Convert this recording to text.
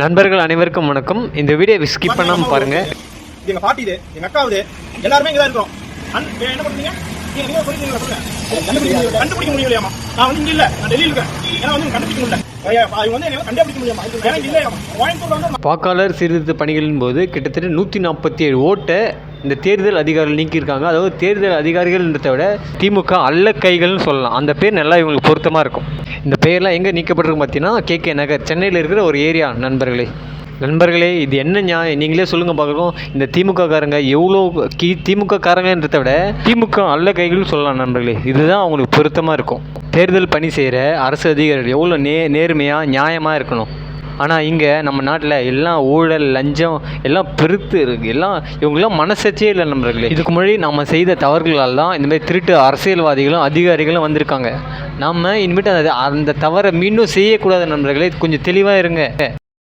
நண்பர்கள் அனைவருக்கும் வணக்கம். இந்த வீடியோ ஸ்கிப் பண்ணாமல் பாருங்கள் இது எங்க பாட்டி இது எங்க அக்காவுது. எல்லாருமே இங்க தான் இருக்கோம் என்ன பண்ணுறீங்க நீங்க நீங்க சொல்லிட்டீங்களா சொல்லுங்க. கண்டுபிடிக்க முடியலையாமா நான் வந்து இங்க இல்ல நான் டெல்லியில இருக்கேன். ஏன்னா வந்து கண்டுபிடிக்க முடியல. வாக்காளர் சீர்திருத்த பணிகளின் போது கிட்டத்தட்ட நூற்றி நாற்பத்தி ஏழு ஓட்டை இந்த தேர்தல் அதிகாரிகள் நீக்கியிருக்காங்க. அதாவது தேர்தல் அதிகாரிகள்ன்றதை விட திமுக அல்ல கைகள்னு சொல்லலாம். அந்த பேர் நல்லா இவங்களுக்கு பொருத்தமாக இருக்கும். இந்த பெயர்லாம் எங்கே நீக்கப்பட்டிருக்கு பார்த்தீங்கன்னா கே. கே. நகர் சென்னையில் இருக்கிற ஒரு ஏரியா நண்பர்களே. நண்பர்களே இது என்ன நியாயம்? நீங்களே சொல்லுங்கள் பார்க்குறோம் இந்த திமுக காரங்க எவ்வளோ கி திமுக காரங்கன்றதை விட திமுக அல்ல கைகள்னு சொல்லலாம் நண்பர்களே. இதுதான் அவங்களுக்கு பொருத்தமாக இருக்கும். தேர்தல் பணி செய்கிற அரசு அதிகாரிகள் எவ்வளோ நே நேர்மையாக நியாயமாக இருக்கணும். ஆனால் இங்கே நம்ம நாட்டில் எல்லாம் ஊழல் லஞ்சம் எல்லாம் பெருத்து இருக்குது எல்லாம் இவங்கெல்லாம் மனசாட்சியே இல்லை நண்பர்களே. இதுக்கு முன்னாடி நம்ம செய்த தவறுகளால் தான் இந்த மாதிரி திருட்டு அரசியல்வாதிகளும் அதிகாரிகளும் வந்திருக்காங்க. நம்ம இனிமேட்டு அந்த அந்த தவறை மீண்டும் செய்யக்கூடாது நண்பர்களே. கொஞ்சம் தெளிவாக இருங்க.